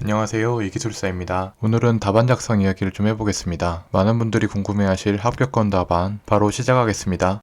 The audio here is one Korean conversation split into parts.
안녕하세요. 이기술사입니다. 오늘은 답안 작성 이야기를 좀 해보겠습니다. 많은 분들이 궁금해하실 합격권 답안 바로 시작하겠습니다.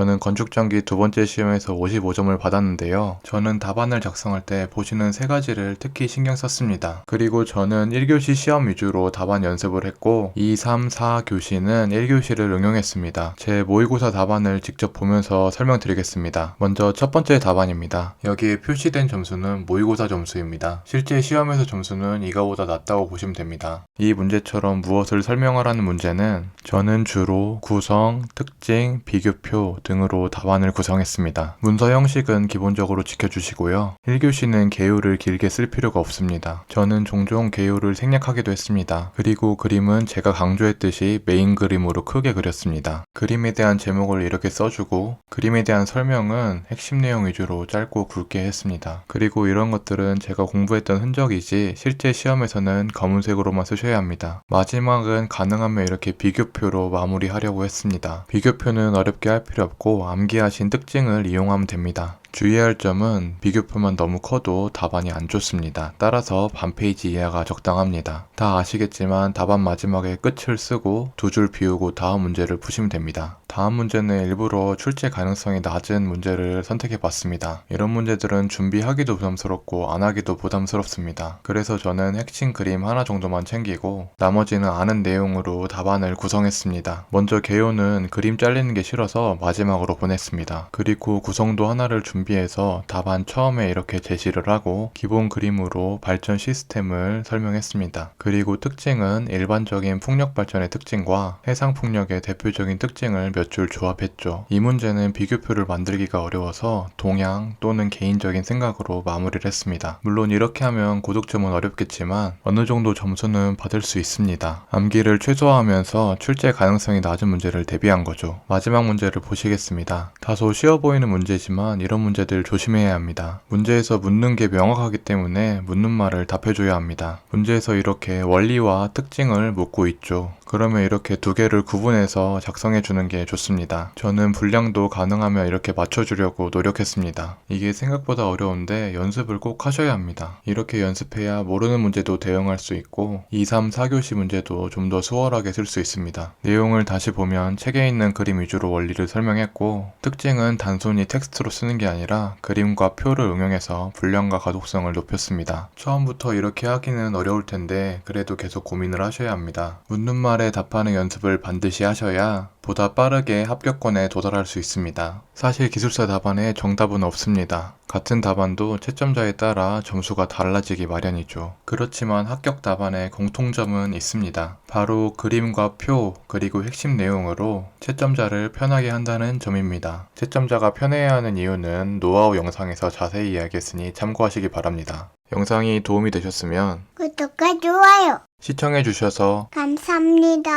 저는 건축전기 두 번째 시험에서 55점을 받았는데요. 저는 답안을 작성할 때 보시는 세 가지를 특히 신경 썼습니다. 그리고 저는 1교시 시험 위주로 답안 연습을 했고 2, 3, 4 교시는 1교시를 응용했습니다. 제 모의고사 답안을 직접 보면서 설명드리겠습니다. 먼저 첫 번째 답안입니다. 여기에 표시된 점수는 모의고사 점수입니다. 실제 시험에서 점수는 이거보다 낮다고 보시면 됩니다. 이 문제처럼 무엇을 설명하라는 문제는 저는 주로 구성, 특징, 비교표 등으로 답안을 구성했습니다. 문서 형식은 기본적으로 지켜주시고요. 1교시는 개요를 길게 쓸 필요가 없습니다. 저는 종종 개요를 생략하기도 했습니다. 그리고 그림은 제가 강조했듯이 메인 그림으로 크게 그렸습니다. 그림에 대한 제목을 이렇게 써주고 그림에 대한 설명은 핵심 내용 위주로 짧고 굵게 했습니다. 그리고 이런 것들은 제가 공부했던 흔적이지 실제 시험에서는 검은색으로만 쓰셔야 합니다. 마지막은 가능하면 이렇게 비교표로 마무리하려고 했습니다. 비교표는 어렵게 할 필요 없고 암기하신 특징을 이용하면 됩니다. 주의할 점은 비교표만 너무 커도 답안이 안 좋습니다. 따라서 반 페이지 이하가 적당합니다. 다 아시겠지만 답안 마지막에 끝을 쓰고 두 줄 비우고 다음 문제를 푸시면 됩니다. 다음 문제는 일부러 출제 가능성이 낮은 문제를 선택해 봤습니다. 이런 문제들은 준비하기도 부담스럽고 안 하기도 부담스럽습니다. 그래서 저는 핵심 그림 하나 정도만 챙기고 나머지는 아는 내용으로 답안을 구성했습니다. 먼저 개요는 그림 잘리는 게 싫어서 마지막으로 보냈습니다. 그리고 구성도 하나를 준비 해서 답안 처음에 이렇게 제시를 하고 기본 그림으로 발전 시스템을 설명했습니다. 그리고 특징은 일반적인 풍력 발전의 특징과 해상 풍력의 대표적인 특징을 몇 줄 조합했죠. 이 문제는 비교표를 만들기가 어려워서 동양 또는 개인적인 생각으로 마무리를 했습니다. 물론 이렇게 하면 고득점은 어렵겠지만 어느 정도 점수는 받을 수 있습니다. 암기를 최소화하면서 출제 가능성이 낮은 문제를 대비한 거죠. 마지막 문제를 보시겠습니다. 다소 쉬워 보이는 문제지만 이런 문제 들 조심해야 합니다. 문제에서 묻는 게 명확하기 때문에 묻는 말을 답해줘야 합니다. 문제에서 이렇게 원리와 특징을 묻고 있죠. 그러면 이렇게 두 개를 구분해서 작성해 주는 게 좋습니다. 저는 분량도 가능하면 이렇게 맞춰주려고 노력했습니다. 이게 생각보다 어려운데 연습을 꼭 하셔야 합니다. 이렇게 연습해야 모르는 문제도 대응할 수 있고 2, 3, 4교시 문제도 좀 더 수월하게 쓸 수 있습니다. 내용을 다시 보면 책에 있는 그림 위주로 원리를 설명했고 특징은 단순히 텍스트로 쓰는 게 아니라 그림과 표를 응용해서 분량과 가독성을 높였습니다. 처음부터 이렇게 하기는 어려울 텐데 그래도 계속 고민을 하셔야 합니다. 묻는 말에 답하는 연습을 반드시 하셔야 보다 빠르게 합격권에 도달할 수 있습니다. 사실 기술사 답안에 정답은 없습니다. 같은 답안도 채점자에 따라 점수가 달라지기 마련이죠. 그렇지만 합격 답안에 공통점은 있습니다. 바로 그림과 표, 그리고 핵심 내용으로 채점자를 편하게 한다는 점입니다. 채점자가 편해야 하는 이유는 노하우 영상에서 자세히 이야기했으니 참고하시기 바랍니다. 영상이 도움이 되셨으면 구독과 좋아요 시청해주셔서 감사합니다.